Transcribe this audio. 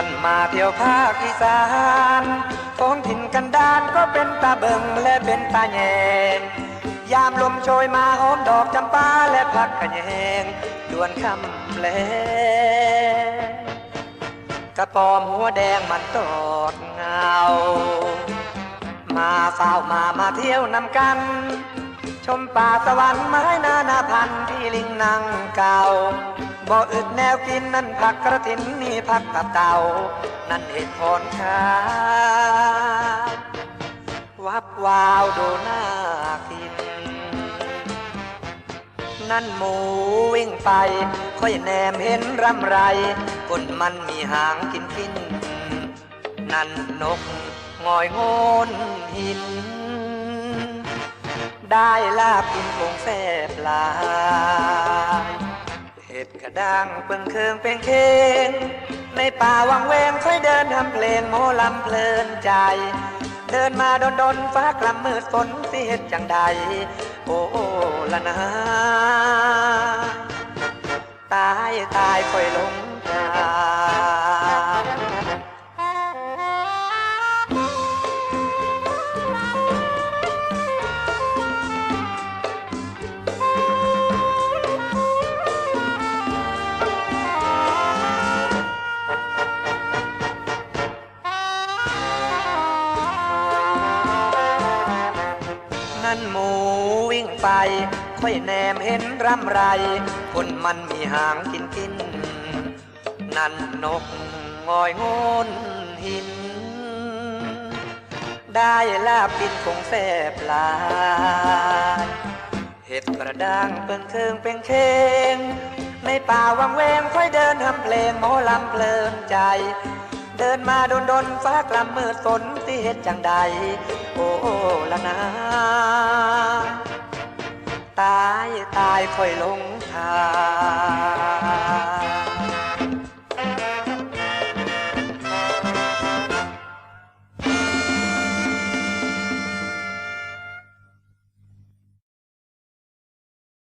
านมาเที่ยวภาคอีสานท้องถิ่นกันดานก็เป็นตาเบิงและเป็นตาแยงยามลมโชยมาหอมดอกจำปาและพักกระแยงดวนคำแลงกระปอมหัวแดงมันตอดเงา มาเฝ้ามามาเที่ยวนำกัน ชมป่าสวรรค์ไม้นานาพันธุ์ที่ลิงนั่งเก่า บ่อึดแนวกินนั่นผักกระถินนี่ผักตับเต่า นั่นเห็ดพรขาววับวาวดูน่ากิน นั่นหมูวิ่งไปค่อยแนมเห็นร่ำไรคนมันมีหางกินกิน นั่นนกงอยโงนหิน ได้ลาบกินคงแซ่บลา กระด้างเปิงเคืองเป็นเคงในป่าวังเวงค่อยเดินทำเพลงโมลำเพลินใจ เดินมาดนดนฟ้ากลำมืดฝนสิเห็ดจังใด โอ้ละนะตายตายค่อยลง นั่นหมูวิ่งไป ค่อยแนมเห็นร่ำไร คนมันมีหางกินกิน นั่นนกงอยงนหิน ได้ลาบกินคงแซ่บลายเห็ดกระด้างเปิงเคืองเป็นเคงในป่าวังเวงค่อยเดินทำเพลงหมอลำเพลินใจ เดินมาโดนโดนฟ้ากลับมือสนสิเฮ็ดจังใด โอ้ละนาตายตายค่อยลงทาง